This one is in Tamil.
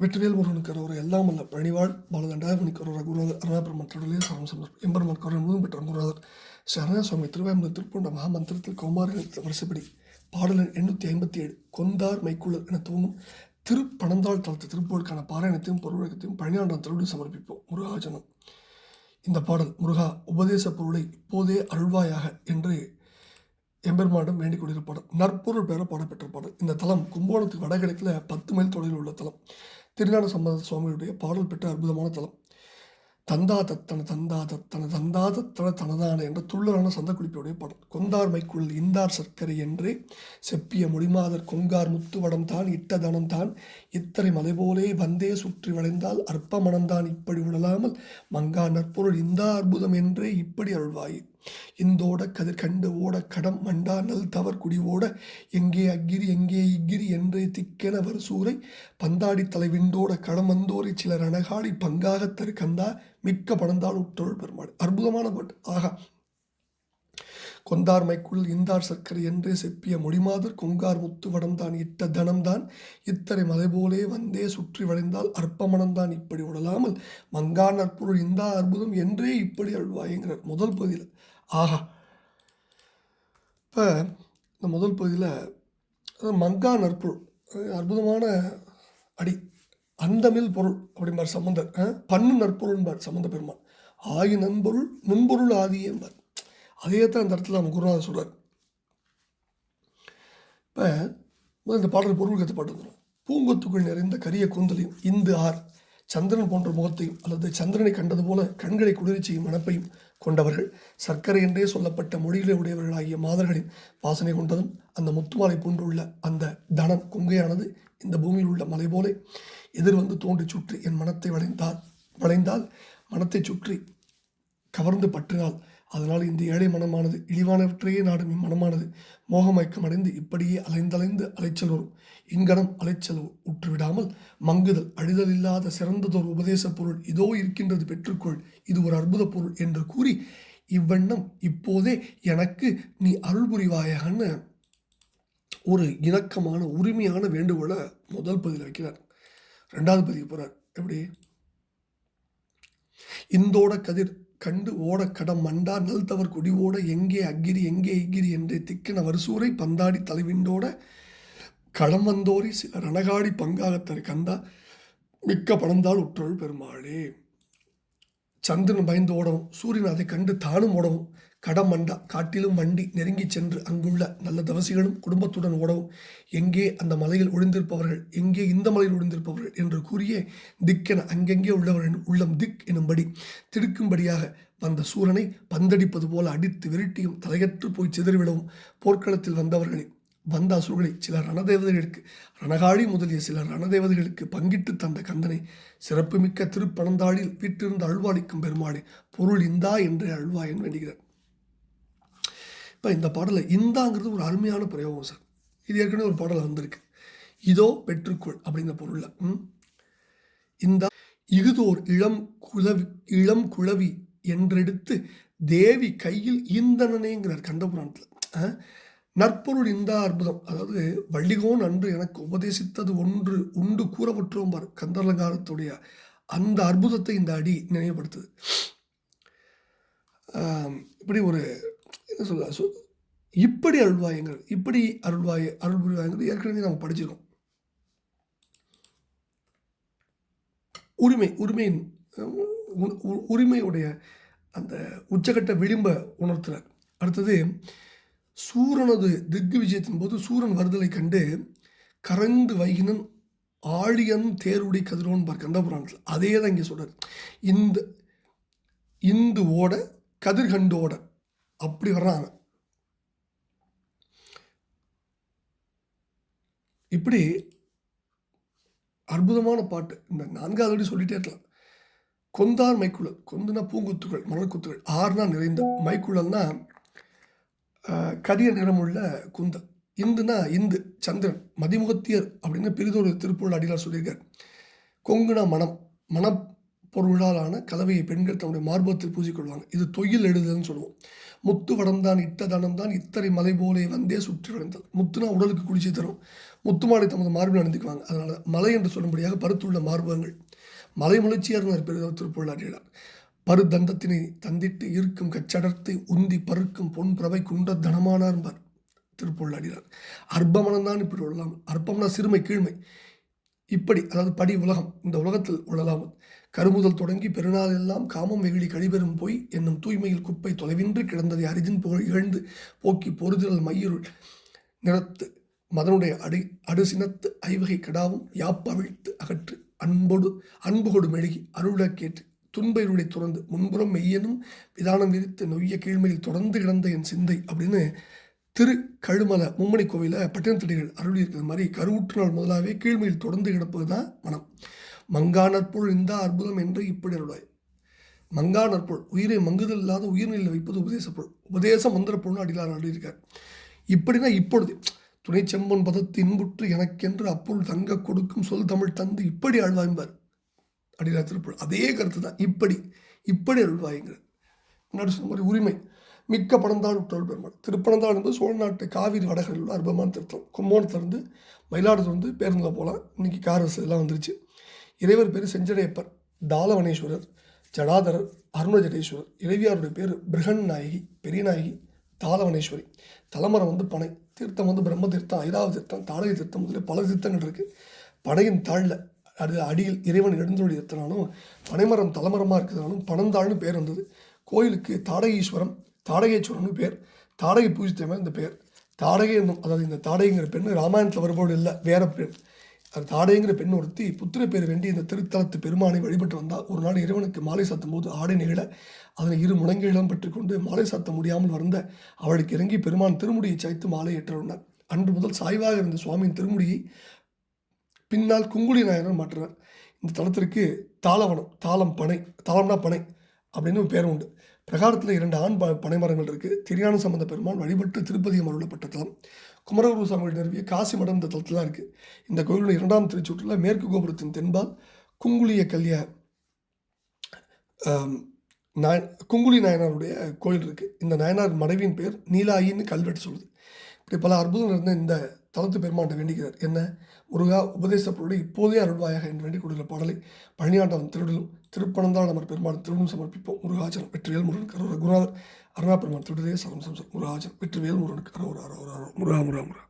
வெற்றிவேல் முருகன் அரோர எல்லாம் அல்ல பழனிவாழ் பாலதண்டாயமணிக்கு அரோர குருநாதர் அருணாபிரமன் கடலே சரணம் சமர்ப்பம் எம்பெருமன் கருணை முழுவதும் பெற்ற குருநாதர் சரண சுவாமி திருவாயம்பல திருப்பூண்ட மகாமந்திரத்தில் கௌமாரத்தில் வரிசைப்படி பாடலன் எண்ணூற்றி ஐம்பத்தி ஏழு கொந்தார் மைக்குள்ளர் என துவங்கும் திருப்பணந்தாள் தளத்து திருப்பூருக்கான பாராயணத்தையும் பொருளகத்தையும் பழனியாண்டம் திருவிழி சமர்ப்பிப்போம். முருகாஜனம். இந்த பாடல் முருகா உபதேச பொருளை இப்போதே அருள்வாயாக என்று எம்பெருமானிடம் வேண்டிக் கொண்டிருப்பாடல் நற்பொருள் பெற பாடப்பெற்ற பாடல். இந்த தலம் கும்பகோணத்துக்கு வடகிழக்கில் பத்து மைல் தொலைவில் உள்ள தலம். திருஞான சம்பந்த சுவாமியுடைய பாடல் பெற்ற அற்புதமான தலம். தந்தா தத்தன தந்தா தத்தன தந்தா தத்தன தனதான என்ற துள்ளலான சந்தக்குளிப்பியுடைய பாடல். கொந்தார் மைக்குள் இந்தார் சர்க்கரை என்றே செப்பிய மொழிமாதர் கொங்கார் முத்துவடம் தான் இட்ட தனம் தான். இத்தனை மலை போலே வந்தே சுற்றி வளைந்தால் அற்ப மனம்தான் இப்படி விடலாமல் மங்கா நற்பொருள் இந்தா அற்புதம் என்றே இப்படி அருள்வாயே. இந்தோட கதிர் கண்டு ஓட கடம் மண்டா நல் தவர் குடி ஓட எங்கே அக்கிரி எங்கே இக்கிரி என்றே திக்கென வர் சூரை பந்தாடி தலைவிண்டோட கடம் களம் வந்தோரை சிலர் அணகாடி பங்காக தரு கந்தா மிக்க பணந்தால் உற்றோள் பெருமாடு அற்புதமான பாட்டு. ஆகா. கொந்தார்மைக்குள் இந்தார் சர்க்கரை என்றே செப்பிய மொழிமாதர் கொங்கார் முத்து வடம்தான் இட்ட தனம்தான். இத்தனை மலை போலே வந்தே சுற்றி வளைந்தால் அற்பமனம்தான் இப்படி உடலாமல் மங்கா நற்பொருள் இந்தா அற்புதம் என்றே இப்படி அழ்வாய்ங்கிறார் முதல் பகுதியில் ஆஹா. இப்போ இந்த முதல் பகுதியில் மங்கா நற்பொருள் அற்புதமான அடி அந்தமில் பொருள் அப்படிம்பார் சம்பந்தர் பண்ணு நற்பொருள்பார் சம்பந்த பெருமான். ஆயு நண்பொருள் நுண்பொருள் ஆதி என்பார். அதே தான் இந்த இடத்துல நம்ம குருநாதர் சொல்கிறார் இப்போ இந்த பாடல் பொருள் கற்று பாட்டு வந்துடும் பூங்கொத்துக்குள் நிறைந்த கரிய கூந்தலையும் இந்து ஆர் சந்திரன் போன்ற முகத்தையும் அல்லது சந்திரனை கண்டது போல கண்களை குளிர்ச்சியும் மனப்பையும் கொண்டவர்கள் சர்க்கரை என்றே சொல்லப்பட்ட மொழியிலே உடையவர்களாகிய மாதர்களின் வாசனை கொண்டதும் அந்த முத்துமாலை போன்றுள்ள அந்த தனம் கொங்கையானது இந்த பூமியில் உள்ள மலை போலே எதிர் வந்து தோன்றி சுற்றி என் மனத்தை வளைந்தால் வளைந்தால் மனத்தை சுற்றி கவர்ந்து பற்றினால் அதனால் இந்த ஏழை மனமானது இழிவானவற்றையே நாடும் இம்மனமானது. மோகமயக்கம் அடைந்து இப்படியே அலைந்தலைந்து அலைச்சல் வரும். இங்கனம் அலைச்சல் உற்றுவிடாமல் மங்குதல் அழிதல் இல்லாத சிறந்ததொரு உபதேச பொருள் இதோ இருக்கின்றது பெற்றுக்கொள். இது ஒரு அற்புத பொருள் என்று கூறி இவ்வண்ணம் இப்போதே எனக்கு நீ அருள் புரிவாயகன்னு ஒரு இணக்கமான உரிமையான வேண்டுகோளை முதல் பதில் வைக்கிறார் ரெண்டாவது பதிவு போகிறார் எப்படி? இந்தோட கதிர் கண்டு ஓட கடம் மண்டா நல் தவர் கொடி ஓட எங்கே அக்கிரி எங்கே இக்கிரி என்றே திக்கின வருசூரை பந்தாடி தலைவிண்டோட களம் வந்தோரி சில ரணகாடி பங்காகத்தரு கந்தா மிக்க பணந்தால் உற்றொள் பெருமாளே. சந்திரன் பயந்து ஓடவும் சூரியன் அதை கண்டு தானும் ஓடவும் கடம் மண்டா காட்டிலும் மண்டி நெருங்கி சென்று அங்குள்ள நல்ல தவசிகளும் குடும்பத்துடன் ஓடவும். எங்கே அந்த மலையில் ஒளிந்திருப்பவர்கள் எங்கே இந்த மலையில் ஒளிந்திருப்பவர்கள் என்று கூறிய திக்கென அங்கெங்கே உள்ளவர்களின் உள்ளம் திக் எனும்படி திடுக்கும்படியாக வந்த சூரனை பந்தடிப்பது போல அடித்து விரட்டியும் தலையற்று போய் சிதறிவிடவும் போர்க்களத்தில் வந்தவர்களை. வந்த அசுரர்களை சில ரணதேவதைகளுக்கு ரணகாழி முதலிய சில ரணதேவதைகளுக்கு பங்கிட்டு தந்த கந்தனை சிறப்புமிக்க திருப்பனந்தாளில் வீட்டிருந்த அழ்வாளிக்கும் பெருமாளே பொருள் இந்தா என்றே அழ்வாயன் வேண்டுகிறார். இப்போ இந்த பாடலில் இந்தாங்கிறது ஒரு அருமையான பிரயோகம் சார். இது ஏற்கனவே ஒரு பாடல் வந்திருக்கு. இதோ பெற்றுக்கொள் அப்படிங்கிற பொருளில் ம்? இந்த இகுதோர் இளம் குலவி இளம் குழவி என்றெடுத்து தேவி கையில் ஈந்தனனேங்கிறார் கண்டபுராணத்தில் நற்பொருள் இந்த அற்புதம். அதாவது வள்ளிகோன் அன்று எனக்கு உபதேசித்தது ஒன்று உண்டு கூறப்பட்டோம் பார். கந்தரலங்காரத்துடைய அந்த அற்புதத்தை இந்த அடி நினைவுபடுத்துது. இப்படி ஒரு சொல்ல ஸோ இப்படி அருள்வாயங்கள் இப்படி அருள்வாய அருள் புரிவாயங்கிறது ஏற்கனவே நம்ம படிச்சிருக்கோம். உரிமை உரிமையின் உ- உ- உரிமையுடைய அந்த உச்சகட்ட விளிம்ப உணர்த்துறார். அடுத்தது சூரனது திக்கு விஜயத்தின் போது சூரன் வருதலை கண்டு கரைந்து வைகினன் ஆழியன் தேருடி கதிரோன் பார் கண்டபுராணத்தில் அதே தான் இங்கே சொல்கிறார் இந்த இந்து ஓட கதிர்கண்டோட அப்படி வர்றாங்க. இப்படி அற்புதமான பாட்டு இந்த நான்காவது அடி சொல்லிட்டே இருக்கலாம். கொந்தார் மைக்குழல் கொந்துனா பூங்குத்துகள் மணல் குத்துகள் ஆறுனா நிறைந்த மைக்குழல்னா கரிய நிறமுள்ள குந்தல் இந்துனா இந்து சந்திரன் மதிமுகத்தியர் அப்படின்னு பெரிதொரு திருப்பூர் அடிகளார் சொல்லியிருக்கார். கொங்குனா மனம் மனம் பொருளாலான கலவையை பெண்கள் தன்னுடைய மார்பத்தில் பூசிக்கொள்வாங்க. இது தொயில் எழுதுதல்னு சொல்லுவோம். முத்து வடம்தான் இட்ட தனம்தான் இத்தனை மலை போலே வந்தே சுற்றி வளைந்தது முத்துனா உடலுக்கு குளிர்ச்சி தரும். முத்துமாலை தமது மார்பில் அணிந்துக்குவாங்க. அதனால் மலை என்று சொல்லும்படியாக பருத்துள்ள மார்பகங்கள். மலை முளைச்சியார் பெரிதவர் திருப்பொருளாற்றினார் பருதந்தத்தினை தந்திட்டு இருக்கும் கச்சடர்த்தை உந்தி பருக்கும் பொன் பிரவை குண்ட தனமானார் என்பார். திருப்பொள்ளாடினார் அற்பமனம்தான் இப்படி உள்ளலாம் அற்பம்னா சிறுமை கீழ்மை. இப்படி அதாவது படி உலகம் இந்த உலகத்தில் உள்ளலாமல். கருமுதல் தொடங்கி பெருநாள் எல்லாம் காமம் வெகுளி கழிபெறும் போய் என்னும் தூய்மையில் குப்பை தொலைவின்றி கிடந்ததை அரிதின் புகழ் இகழ்ந்து போக்கி பொறுதிரல் மையிருள் நிறத்து மதனுடைய அடி அடுசினத்து ஐவகை கடாவும் யாப்பவிழ்த்து அகற்று அன்போடு அன்பு கொடு மெழுகி அருள கேட்டு துன்பையுடைய துறந்து முன்புறம் மெய்யனும் விதானம் விரித்து நொய்ய கீழ்மையில் தொடர்ந்து கிடந்த என் சிந்தை அப்படின்னு திரு கழுமலை மும்மணி கோவிலில் பட்டினத்தடிகள் அருளி இருக்கிற மாதிரி கருவுற்று நாள் முதலாகவே கீழ்மையில் தொடர்ந்து கிடப்பது தான் மனம். மங்கானற்புள் இந்த அற்புதம் என்று இப்படி அருளாய். மங்கானற்பொருள் உயிரை மங்குதல் இல்லாத உயிர்நிலை வைப்பது உபதேசப்பொருள் உபதேச மந்திர அடிலார் அடியிருக்கார் இப்படின்னா இப்பொழுது துணை செம்பன் பதத்து இன்புற்று எனக்கென்று அப்பொருள் தங்க கொடுக்கும் சொல் தமிழ் தந்து இப்படி அழுவாய்பார் அடிலார் திருப்பொருள் அதே கருத்து தான். இப்படி இப்படி அருள்வாய்ங்கிறார். முன்னாடி சொன்ன மாதிரி உரிமை மிக்க பணந்தாள் உற்றல் பெருமாள். திருப்பணந்தாள் என்பது சோழ நாட்டு காவிரி வடகரில் உள்ள அற்புதமான திருத்தம். கும்போணத்துலேருந்து மயிலாடுதுறை வந்து பேருந்தில் போகலாம். இன்றைக்கி கார் வசதியெல்லாம் வந்துருச்சு. இறைவர் பேர் செஞ்சடையப்பர் தாளவனேஸ்வரர் ஜடாதரர் அருணஜடேஸ்வரர். இறைவியாருடைய பேர் பிருகன் நாயகி பெரிய நாயகி தாளவனேஸ்வரி. தலைமரம் வந்து பனை தீர்த்தம் வந்து பிரம்ம தீர்த்தம் ஐராவ தீர்த்தம் தாளக தீர்த்தம் முதலில் பல தீர்த்தங்கள் இருக்குது பனையின் தாழில் அது அடியில் இறைவன் எழுந்தொழி இருக்கிறனாலும் பனைமரம் தலைமரமாக இருக்கிறதுனாலும் பனந்தாள்னு பேர் வந்தது. கோயிலுக்கு தாடகீஸ்வரம் தாடகேஸ்வரம்னு பேர் தாடகை பூஜித்தமே இந்த பேர். தாடகை என்னும் அதாவது இந்த தாடகைங்கிற பெண்ணு ராமாயணத்தில் வரும்போது இல்லை வேற பெண் அது ஆடைங்கிற பெண் ஒருத்தி புத்திர பேர் வேண்டி இந்த திருத்தலத்து பெருமானை வழிபட்டு வந்தால் ஒரு நாள் இறைவனுக்கு மாலை சாத்தும் போது ஆடை நிகழ அதனை இரு முழங்கைகளும் பெற்றுக்கொண்டு மாலை சாத்த முடியாமல் வந்த அவளுக்கு இறங்கி பெருமான் திருமுடியை சாய்த்து மாலை ஏற்றுள்ளார் அன்று முதல் சாய்வாக இருந்த சுவாமியின் திருமுடியை பின்னால் குங்குளி நாயனர் மாற்றினார். இந்த தலத்திற்கு தாளவனம் தாளம் பனை தாளம்னா பனை அப்படின்னு ஒரு பேர் உண்டு. பிரகாரத்தில் இரண்டு ஆண் ப பனைமரங்கள் இருக்குது திரியான சம்பந்த பெருமாள் வழிபட்டு திருப்பதியம் அருளப்பட்ட தலம். குமரகுரு சாமிகள் நிறுவிய காசி மடம் இந்த தளத்தில் தான் இருக்குது இந்த கோயிலுடைய இரண்டாம் திருச்சூற்றில் மேற்கு கோபுரத்தின் தென்பால் குங்குளிய கல்ய நாய குங்குளி நாயனாருடைய கோயில் இருக்குது இந்த நாயனார் மனைவியின் பேர் நீலாயின்னு கல்வெட்டு சொல்லுது. இப்படி பல அற்புதம் இருந்த இந்த தளத்து பெருமாண்ட வேண்டிக்கிறார். என்ன? முருகா உபதேச பொருளை இப்போதே அருள்வாயாக என்று வேண்டிக் கொண்டுள்ள பாடலை பழனியாண்டவன் திருடலும் திருப்பனந்தான் நமர் பெருமாள் திருடும் சமர்ப்பிப்போம். முருகாச்சலம் வெற்றிவேல் முருகன் அரோர குருநாதர் அருணா பெருமாள் திருடலே சரம் சம்சம் முருகாச்சலம் வெற்றிவேல் முருகனுக்கு அரோர. முருகா முருகா முருகா.